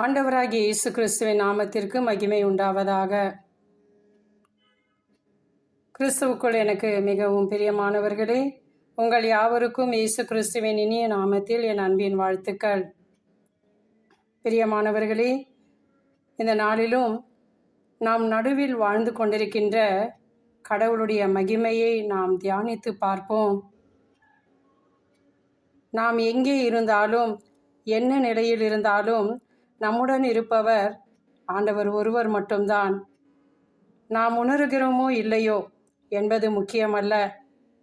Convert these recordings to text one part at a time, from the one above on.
ஆண்டவராகிய இயேசு கிறிஸ்துவின் நாமத்திற்கு மகிமை உண்டாவதாக. கிறிஸ்துவுக்குள் எனக்கு மிகவும் பிரியமானவர்களே உங்கள் யாவருக்கும் இயேசு கிறிஸ்துவின் இனிய நாமத்தில் என் அன்பின் வாழ்த்துக்கள். பிரியமானவர்களே இந்த நாளிலும் நாம் நடுவில் வாழ்ந்து கொண்டிருக்கின்ற கடவுளுடைய மகிமையை நாம் தியானித்து பார்ப்போம். நாம் எங்கே இருந்தாலும் என்ன நிலையில் இருந்தாலும் நம்முடன் இருப்பவர் ஆண்டவர் ஒருவர் மட்டும்தான். நாம் உணர்கிறோமோ இல்லையோ என்பது முக்கியமல்ல.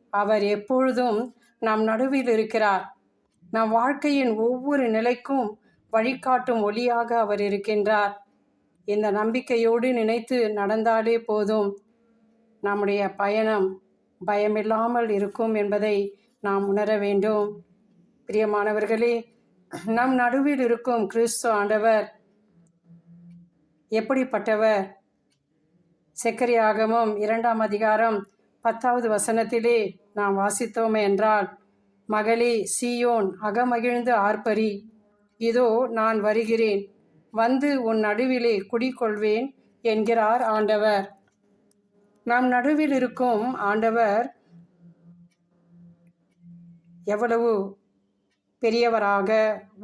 அவர் எப்பொழுதும் நம் நடுவில் இருக்கிறார். நம் வாழ்க்கையின் ஒவ்வொரு நிலைக்கும் வழிகாட்டும் ஒளியாக அவர் இருக்கின்றார். இந்த நம்பிக்கையோடு நினைத்து நடந்தாலே போதும். நம்முடைய பயணம் பயமில்லாமல் இருக்கும் என்பதை நாம் உணர வேண்டும். பிரியமானவர்களே நம் நடுவில் இருக்கும் கிறிஸ்து ஆண்டவர் எப்படிப்பட்டவர்? செக்கரியாகமும் இரண்டாம் அதிகாரம் பத்தாவது வசனத்திலே நாம் வாசித்தோம் என்றால் மகளே சீயோன் அகமகிழ்ந்து ஆர்ப்பரி. இதோ நான் வருகிறேன். வந்து உன் நடுவிலே குடிக்கொள்வேன் என்கிறார் ஆண்டவர். நம் நடுவில் இருக்கும் ஆண்டவர் எவ்வளவு பெரியவராக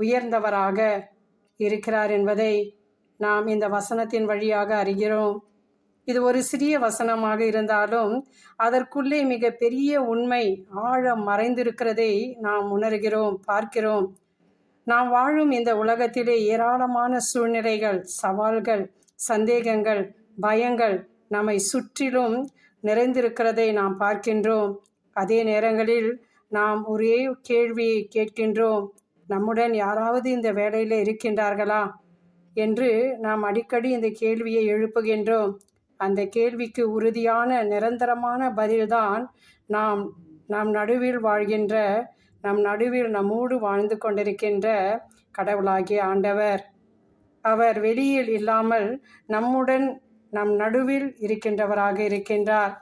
உயர்ந்தவராக இருக்கிறார் என்பதை நாம் இந்த வசனத்தின் வழியாக அறிகிறோம். இது ஒரு சிறிய வசனமாக இருந்தாலும் அதற்குள்ளே மிக பெரிய உண்மை ஆழம் மறைந்திருக்கிறதை நாம் உணர்கிறோம் பார்க்கிறோம். நாம் வாழும் இந்த உலகத்திலே ஏராளமான சூழ்நிலைகள் சவால்கள் சந்தேகங்கள் பயங்கள் நம்மை சுற்றிலும் நிறைந்திருக்கிறதை நாம் பார்க்கின்றோம். அதே நேரங்களில் நாம் ஒரே கேள்வியை கேட்கின்றோம். நம்முடன் யாராவது இந்த வேலையில் இருக்கின்றார்களா? என்று நாம் அடிக்கடி இந்த கேள்வியை எழுப்புகின்றோம். அந்த கேள்விக்கு உறுதியான நிரந்தரமான பதில்தான் நாம் நம் நடுவில் வாழ்கின்ற நம் நடுவில் நம்மோடு வாழ்ந்து கொண்டிருக்கின்ற கடவுளாகிய ஆண்டவர். அவர் வெளியில் இல்லாமல் நம்முடன் நம் நடுவில் இருக்கின்றவராக இருக்கின்றார்.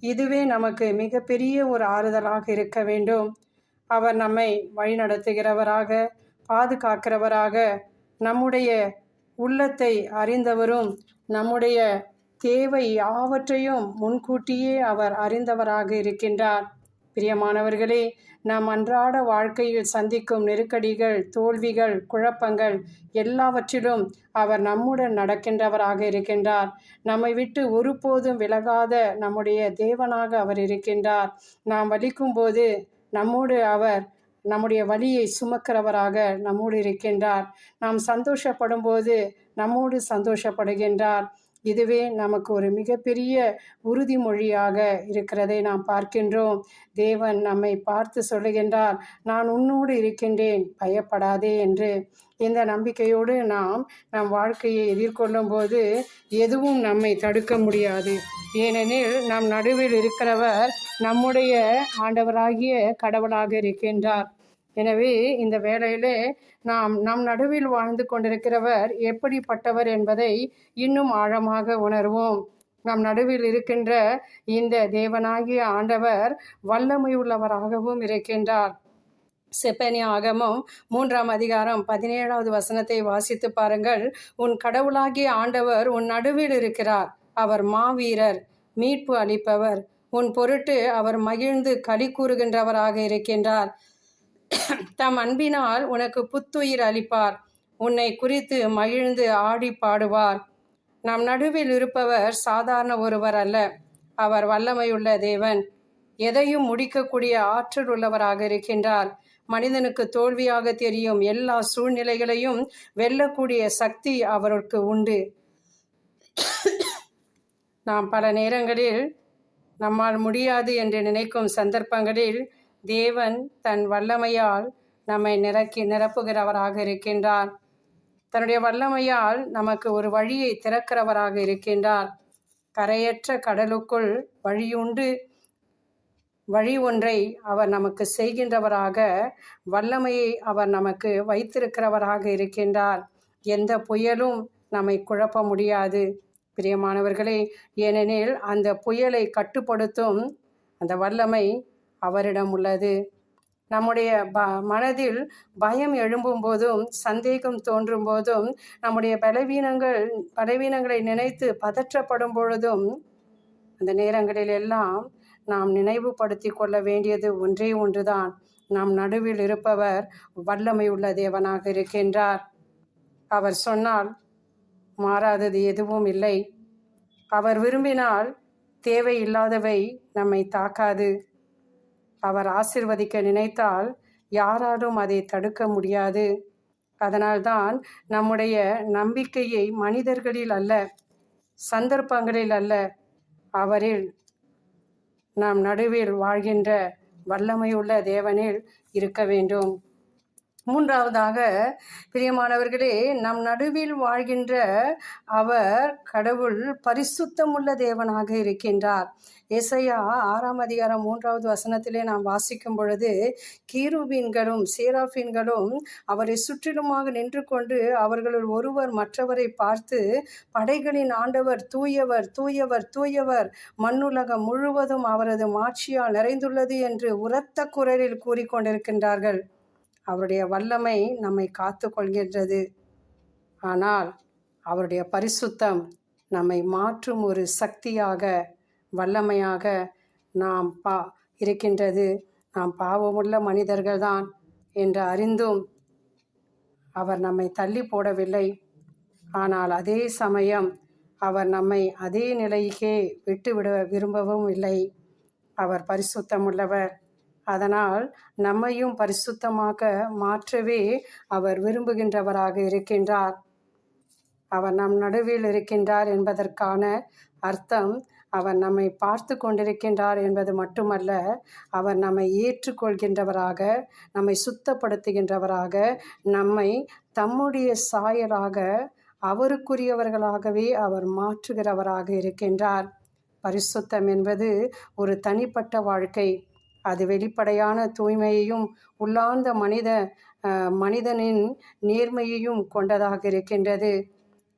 இதுவே நமக்கு மிகப்பெரிய ஒரு ஆறுதலாக இருக்க வேண்டும். அவர் நம்மை வழிநடத்துகிறவராக பாதுகாக்கிறவராக நம்முடைய உள்ளத்தை அறிந்தவரும் நம்முடைய தேவை யாவற்றையும் முன்கூட்டியே அவர் அறிந்தவராக இருக்கின்றார். பிரியமானவர்களே நாம் அன்றாட வாழ்க்கையில் சந்திக்கும் நெருக்கடிகள் தோல்விகள் குழப்பங்கள் எல்லாவற்றிலும் அவர் நம்முடன் நடக்கின்றவராக இருக்கின்றார். நம்மை விட்டு ஒருபோதும் விலகாத நம்முடைய தேவனாக அவர் இருக்கின்றார். நாம் வலிக்கும் போது நம்மோடு அவர் நம்முடைய வழியை சுமக்கிறவராக நம்மோடு இருக்கின்றார். நாம் சந்தோஷப்படும் போது நம்மோடு சந்தோஷப்படுகின்றார். இதுவே நமக்கு ஒரு மிகப்பெரிய உறுதிமொழியாக இருக்கிறதை நாம் பார்க்கின்றோம். தேவன் நம்மை பார்த்து சொல்லுகின்றார் நான் உன்னோடு இருக்கின்றேன் பயப்படாதே என்று. இந்த நம்பிக்கையோடு நாம் நம் வாழ்க்கையை எதிர்கொள்ளும் போது எதுவும் நம்மை தடுக்க முடியாது. ஏனெனில் நம் நடுவில் இருக்கிறவர் நம்முடைய ஆண்டவராகிய கடவுளாக இருக்கின்றார். எனவே இந்த வேளையிலே நாம் நம் நடுவில் வாழ்ந்து கொண்டிருக்கிறவர் எப்படிப்பட்டவர் என்பதை இன்னும் ஆழமாக உணர்வோம். நம் நடுவில் இருக்கின்ற இந்த தேவனாகிய ஆண்டவர் வல்லமை உள்ளவராகவும் இருக்கின்றார். செப்பனி ஆகமும் மூன்றாம் அதிகாரம் பதினேழாவது வசனத்தை வாசித்து பாருங்கள். உன் கடவுளாகிய ஆண்டவர் உன் நடுவில் இருக்கிறார். அவர் மாவீரர் மீட்பு அளிப்பவர். உன் பொருட்டு அவர் மகிழ்ந்து களி கூறுகின்றவராக இருக்கின்றார். தம் அன்பினால் உனக்கு புத்துயிர் அளிப்பார். உன்னை குறித்து மகிழ்ந்து ஆடி பாடுவார். நம் நடுவில் இருப்பவர் சாதாரண ஒருவர் அல்ல. அவர் வல்லமையுள்ள தேவன். எதையும் முடிக்கக்கூடிய ஆற்றல் உள்ளவராக இருக்கின்றார். மனிதனுக்கு தோல்வியாக தெரியும் எல்லா சூழ்நிலைகளையும் வெல்லக்கூடிய சக்தி அவருக்கு உண்டு. நாம் பல நேரங்களில் நம்மால் முடியாது என்று நினைக்கும் சந்தர்ப்பங்களில் தேவன் தன் வல்லமையால் நம்மை நிரக்கி நிரப்புகிறவராக இருக்கின்றார். தன்னுடைய வல்லமையால் நமக்கு ஒரு வழியை திறக்கிறவராக இருக்கின்றார். கரையற்ற கடலுக்குள் வழியுண்டு வழி ஒன்றை அவர் நமக்கு செய்கின்றவராக வல்லமையை அவர் நமக்கு வைத்திருக்கிறவராக இருக்கின்றார். எந்த புயலும் நம்மை குழப்ப முடியாது. பிரியமானவர்களே ஏனெனில் அந்த புயலை கட்டுப்படுத்தும் அந்த வல்லமை அவரிடம் உள்ளது. நம்முடைய ப மனதில் பயம் எழும்பும் போதும் சந்தேகம் தோன்றும் போதும் நம்முடைய பலவீனங்கள் பலவீனங்களை நினைத்து பதற்றப்படும் பொழுதும் அந்த நேரங்களில் எல்லாம் நாம் நினைவுபடுத்தி கொள்ள வேண்டியது ஒன்றே ஒன்றுதான். நம் நடுவில் இருப்பவர் வல்லமை உள்ள தேவனாக இருக்கின்றார். அவர் சொன்னால் மாறாதது எதுவும் இல்லை. அவர் விரும்பினால் தேவையில்லாதவை நம்மை தாக்காது. அவர் ஆசிர்வதிக்க நினைத்தால் யாராலும் அதை தடுக்க முடியாது. அதனால்தான் நம்முடைய நம்பிக்கையை மனிதர்களில் அல்ல சந்தர்ப்பங்களில் அல்ல அவரில் நாம் நடுவில் வாழ்கின்ற வல்லமையுள்ள தேவனில் இருக்க வேண்டும். மூன்றாவதாக பிரியமானவர்களே நம் நடுவில் வாழ்கின்ற அவர் கடவுள் பரிசுத்தமுள்ள தேவனாக இருக்கின்றார். இசையா ஆறாம் அதிகாரம் மூன்றாவது வசனத்திலே நாம் வாசிக்கும் பொழுது கீருபீன்களும் சேராஃபின்களும் அவரை சுற்றிலுமாக நின்று கொண்டு அவர்களுள் ஒருவர் மற்றவரை பார்த்து படைகளின் ஆண்டவர் தூயவர் தூயவர் தூயவர் மண்ணுலகம் முழுவதும் அவரது மாட்சியால் நிறைந்துள்ளது என்று உரத்த குரலில் கூறிக்கொண்டிருக்கின்றார்கள். அவருடைய வல்லமை நம்மை காத்து கொள்கின்றது ஆனால் அவருடைய பரிசுத்தம் நம்மை மாற்றும் ஒரு சக்தியாக வல்லமையாக நாம் பா இருக்கின்றது. நாம் பாவமுள்ள மனிதர்கள்தான் என்று அறிந்தும் அவர் நம்மை தள்ளி போடவில்லை. ஆனால் அதே சமயம் அவர் நம்மை அதே நிலைக்கே விட்டுவிட விரும்பவும் இல்லை. அவர் பரிசுத்தமுள்ளவர். அதனால் நம்மையும் பரிசுத்தமாக மாற்றவே அவர் விரும்புகின்றவராக இருக்கின்றார். அவர் நம் நடுவில் இருக்கின்றார் என்பதற்கான அர்த்தம் அவர் நம்மை பார்த்து கொண்டிருக்கின்றார் என்பது மட்டுமல்ல அவர் நம்மை ஏற்றுக்கொள்கின்றவராக நம்மை சுத்தப்படுத்துகின்றவராக நம்மை தம்முடைய சாயலாக அவருக்குரியவர்களாகவே அவர் மாற்றுகிறவராக இருக்கின்றார். பரிசுத்தம் என்பது ஒரு தனிப்பட்ட வாழ்க்கை. அது வெளிப்படையான தூய்மையையும் உள்ளார்ந்த மனித மனிதனின் நேர்மையையும் கொண்டதாக இருக்கின்றது.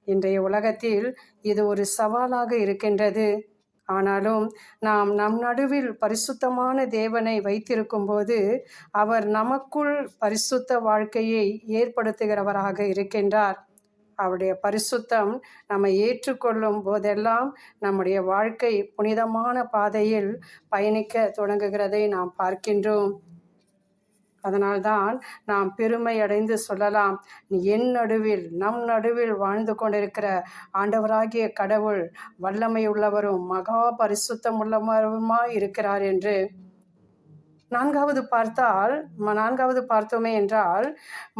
இன்றைய உலகத்தில் இது ஒரு சவாலாக இருக்கின்றது. ஆனாலும் நாம் நம் நடுவில் பரிசுத்தமான தேவனை வைத்திருக்கும்போது அவர் நமக்குள் பரிசுத்த வாழ்க்கையை ஏற்படுத்துகிறவராக இருக்கின்றார். அவருடைய பரிசுத்தம் நம்மை ஏற்றுக்கொள்ளும் போதெல்லாம் நம்முடைய வாழ்க்கை புனிதமான பாதையில் பயணிக்க தொடங்குகிறதை நாம் பார்க்கின்றோம். அதனால்தான் நாம் பெருமை அடைந்து சொல்லலாம். என் நடுவில் நம் நடுவில் வாழ்ந்து கொண்டிருக்கிற ஆண்டவராகிய கடவுள் வல்லமை உள்ளவரும் மகா பரிசுத்தம் உள்ளவருமாய் இருக்கிறார் என்று நான்காவது பார்த்தால் நான்காவது பார்த்தோமே என்றால்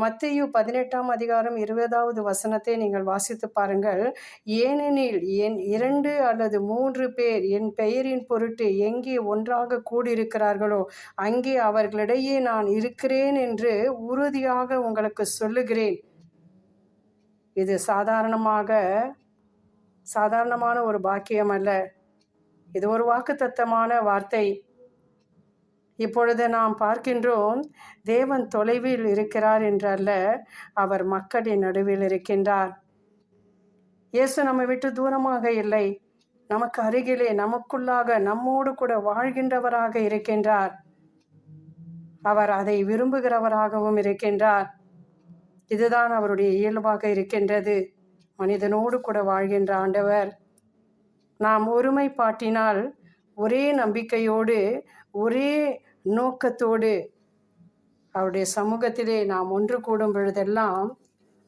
மத்தியு பதினெட்டாம் அதிகாரம் இருபதாவது வசனத்தை நீங்கள் வாசித்து பாருங்கள். ஏனெனில் என் இரண்டு அல்லது மூன்று பேர் என் பெயரின் பொருட்டு எங்கே ஒன்றாக கூடியிருக்கிறார்களோ அங்கே அவர்களிடையே நான் இருக்கிறேன் என்று உறுதியாக உங்களுக்கு சொல்லுகிறேன். இது சாதாரணமாக சாதாரணமான ஒரு பாக்கியம் அல்ல. இது ஒரு வாக்குத்தத்தமான வார்த்தை. இப்பொழுது நாம் பார்க்கின்றோம் தேவன் தொலைவில் இருக்கிறார் என்றல்ல அவர் மக்களின் நடுவில் இருக்கின்றார். இயேசு நம்மை விட்டு தூரமாக இல்லை. நமக்கு அருகிலே நமக்குள்ளாக நம்மோடு கூட வாழ்கின்றவராக இருக்கின்றார். அவர் அதை விரும்புகிறவராகவும் இருக்கின்றார். இதுதான் அவருடைய இயல்பாக இருக்கின்றது. மனிதனோடு கூட வாழ்கின்ற ஆண்டவர். நாம் ஒருமைப்பாட்டினால் ஒரே நம்பிக்கையோடு ஒரே நோக்கத்தோடு அவருடைய சமூகத்திலே நாம் ஒன்று கூடும் பொழுதெல்லாம்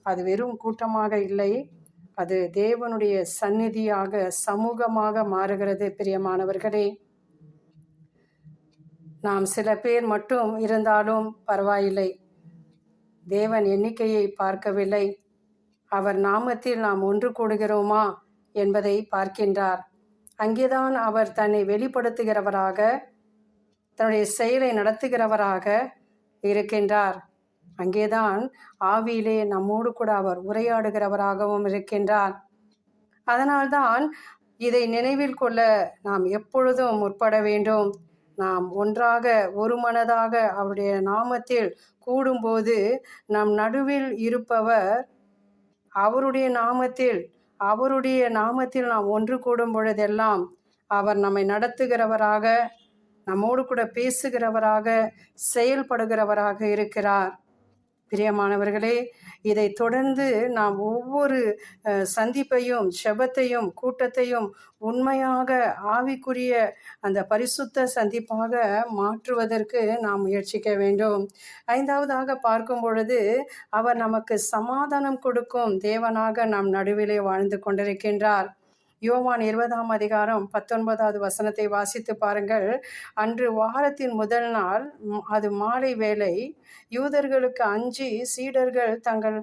அது வெறும் கூட்டமாக இல்லை. அது தேவனுடைய சந்நிதியாக சமூகமாக மாறுகிறது பிரியமானவர்களே. நாம் சில பேர் மட்டும் இருந்தாலும் பரவாயில்லை. தேவன் எண்ணிக்கையை பார்க்கவில்லை. அவர் நாமத்தில் நாம் ஒன்று கூடுகிறோமா என்பதை பார்க்கின்றார். அங்கேதான் அவர் தன்னை வெளிப்படுத்துகிறவராக தன்னுடைய செயலை நடத்துகிறவராக இருக்கின்றார். அங்கேதான் ஆவியிலே நம்மோடு கூட அவர் உரையாடுகிறவராகவும் இருக்கின்றார். அதனால்தான் இதை நினைவில் கொள்ள நாம் எப்பொழுதும் முற்பட வேண்டும். நாம் ஒன்றாக ஒரு மனதாக அவருடைய நாமத்தில் கூடும்போது நம் நடுவில் இருப்பவர் அவருடைய நாமத்தில் அவருடைய நாமத்தில் நாம் ஒன்று கூடும் பொழுதெல்லாம் அவர் நம்மை நடத்துகிறவராக நம்மோடு கூட பேசுகிறவராக செயல்படுகிறவராக இருக்கிறார். பிரியமானவர்களே இதை தொடர்ந்து நாம் ஒவ்வொரு சந்திப்பையும் செபத்தையும் கூட்டத்தையும் உண்மையாக ஆவிக்குரிய அந்த பரிசுத்த சந்திப்பாக மாற்றுவதற்கு நாம் முயற்சிக்க வேண்டும். ஐந்தாவதாக பார்க்கும் பொழுது அவர் நமக்கு சமாதானம் கொடுக்கும் தேவனாக நம் நடுவிலே வாழ்ந்து கொண்டிருக்கின்றார். யோவான் இருபதாம் அதிகாரம் பத்தொன்பதாவது வசனத்தை வாசித்து பாருங்கள். அன்று வாரத்தின் முதல் நாள் அது மாலை வேளை யூதர்களுக்கு அஞ்சி சீடர்கள் தங்கள்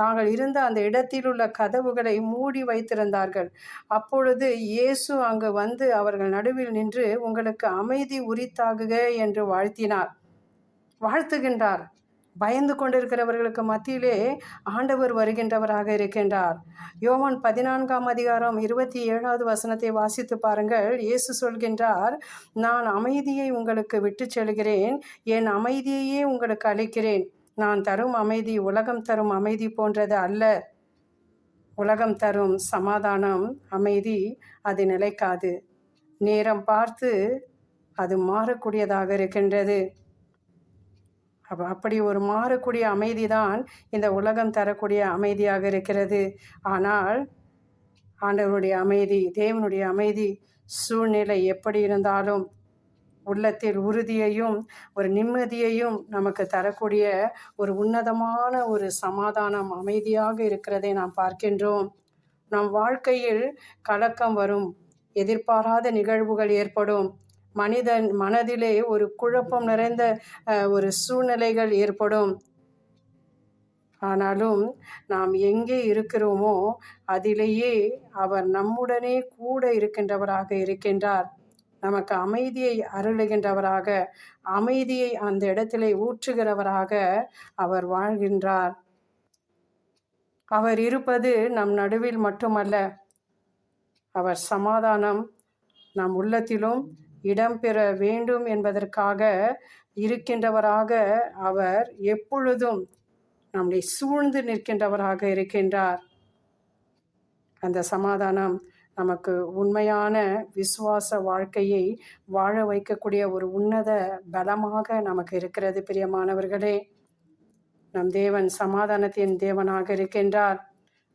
தாங்கள் இருந்த அந்த இடத்தில் உள்ள கதவுகளை மூடி வைத்திருந்தார்கள். அப்பொழுது இயேசு அங்கு வந்து அவர்கள் நடுவில் நின்று உங்களுக்கு அமைதி உரித்தாகுக என்று வாழ்த்தினார். வாழ்த்துகின்றார். பயந்து கொண்டிருக்கிறவர்களுக்கு மத்தியிலே ஆண்டவர் வருகின்றவராக இருக்கின்றார். யோவான் பதினான்காம் அதிகாரம் இருபத்தி ஏழாவது வசனத்தை வாசித்து பாருங்கள். இயேசு சொல்கின்றார் நான் அமைதியை உங்களுக்கு விட்டு செல்கிறேன். என் அமைதியையே உங்களுக்கு அளிக்கிறேன். நான் தரும் அமைதி உலகம் தரும் அமைதி போன்றது அல்ல. உலகம் தரும் சமாதானம் அமைதி அது நிலைக்காது. நேரம் பார்த்து அது மாறக்கூடியதாக இருக்கின்றது. அப்போ அப்படி ஒரு மாறக்கூடிய அமைதி தான் இந்த உலகம் தரக்கூடிய அமைதியாக இருக்கிறது. ஆனால் ஆண்டவருடைய அமைதி தேவனுடைய அமைதி சூழ்நிலை எப்படி இருந்தாலும் உள்ளத்தில் உறுதியையும் ஒரு நிம்மதியையும் நமக்கு தரக்கூடிய ஒரு உன்னதமான ஒரு சமாதானம் அமைதியாக இருக்கிறதை நாம் பார்க்கின்றோம். நம் வாழ்க்கையில் கலக்கம் வரும் எதிர்பாராத நிகழ்வுகள் ஏற்படும். மனிதன் மனதிலே ஒரு குழப்பம் நிறைந்த ஒரு சூழ்நிலைகள் ஏற்படும். ஆனாலும் நாம் எங்கே இருக்கிறோமோ அதிலேயே அவர் நம்முடனே கூட இருக்கின்றவராக இருக்கின்றார். நமக்கு அமைதியை அருளுகின்றவராக அமைதியை அந்த இடத்திலே ஊற்றுகிறவராக அவர் வாழ்கின்றார். அவர் இருப்பது நம் நடுவில் மட்டுமல்ல அவர் சமாதானம் நம் உள்ளத்திலும் இடம்பெற வேண்டும் என்பதற்காக இருக்கின்றவராக அவர் எப்பொழுதும் நம்மை சூழ்ந்து நிற்கின்றவராக இருக்கின்றார். அந்த சமாதானம் நமக்கு உண்மையான விசுவாச வாழ்க்கையை வாழ வைக்கக்கூடிய ஒரு உன்னத பலமாக நமக்கு இருக்கிறது பிரியமானவர்களே. நம் தேவன் சமாதானத்தின் தேவனாக இருக்கின்றார்.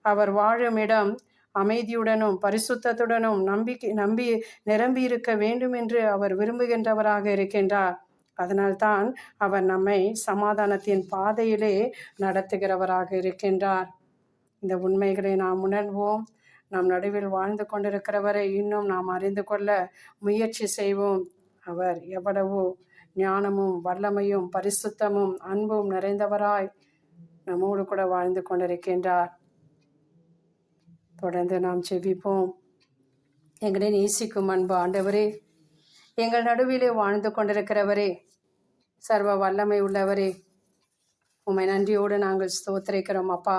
அவர் வாழும் இடம் அமைதியுடனும் பரிசுத்தத்துடனும் நம்பிக்கை நம்பி நிரம்பி இருக்க வேண்டும் என்று அவர் விரும்புகின்றவராக இருக்கின்றார். அதனால்தான் அவர் நம்மை சமாதானத்தின் பாதையிலே நடத்துகிறவராக இருக்கின்றார். இந்த உண்மைகளை நாம் உணர்வோம். நம் நடுவில் வாழ்ந்து கொண்டிருக்கிறவரை இன்னும் நாம் அறிந்து கொள்ள முயற்சி செய்வோம். அவர் எவ்வளவு ஞானமும் வல்லமையும் பரிசுத்தமும் அன்பும் நிறைந்தவராய் நம்மோடு கூட வாழ்ந்து கொண்டிருக்கின்றார். தொடர்ந்து நாம் செவிப்போம் எங்களை நேசிக்கும் அன்பு ஆண்டவரே எங்கள் நடுவிலே வாழ்ந்து கொண்டிருக்கிறவரே சர்வ வல்லமை உள்ளவரே உம்மை நன்றியோடு நாங்கள் ஸ்தோத்திரிக்கிறோம் அப்பா.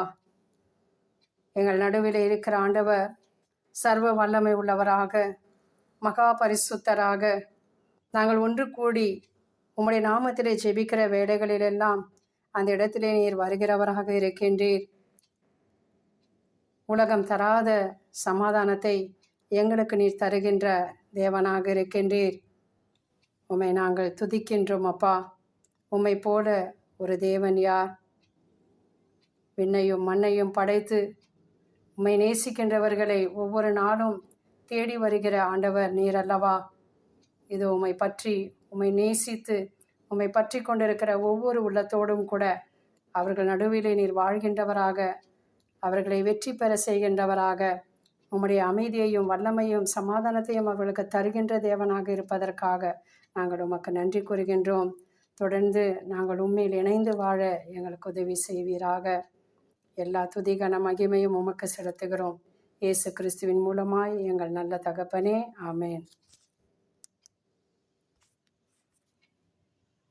எங்கள் நடுவில் இருக்கிற ஆண்டவர் சர்வ வல்லமை உள்ளவராக மகா பரிசுத்தராக நாங்கள் ஒன்று கூடி உம்முடைய நாமத்திலே ஜெபிக்கிற வேலைகளிலெல்லாம் அந்த இடத்திலே நீர் வருகிறவராக இருக்கின்றீர். உலகம் தராத சமாதானத்தை எங்களுக்கு நீர் தருகின்ற தேவனாக இருக்கின்றீர். உம்மை நாங்கள் துதிக்கின்றோம் அப்பா. உம்மை போல ஒரு தேவன் யார்? விண்ணையும் மண்ணையும் படைத்து உம்மை நேசிக்கின்றவர்களை ஒவ்வொரு நாளும் தேடி வருகிற ஆண்டவர் நீர் அல்லவா? இது உம்மை பற்றி உம்மை நேசித்து உம்மை பற்றி கொண்டிருக்கிற ஒவ்வொரு உள்ளத்தோடும் கூட அவர்கள் நடுவிலே நீர் வாழ்கின்றவராக அவர்களை வெற்றி பெற செய்கின்றவராக. உம்முடைய அமைதியையும் வல்லமையும் சமாதானத்தையும் அவர்களுக்கு தருகின்ற தேவனாக இருப்பதற்காக நாங்கள் உமக்கு நன்றி கூறுகின்றோம். தொடர்ந்து நாங்கள் உண்மையில் இணைந்து வாழ எங்களுக்கு உதவி செய்வீராக. எல்லா துதிகன மகிமையும் உமக்கு செலுத்துகிறோம். இயேசு கிறிஸ்துவின் மூலமாய் எங்கள் நல்ல தகப்பனே. ஆமேன்.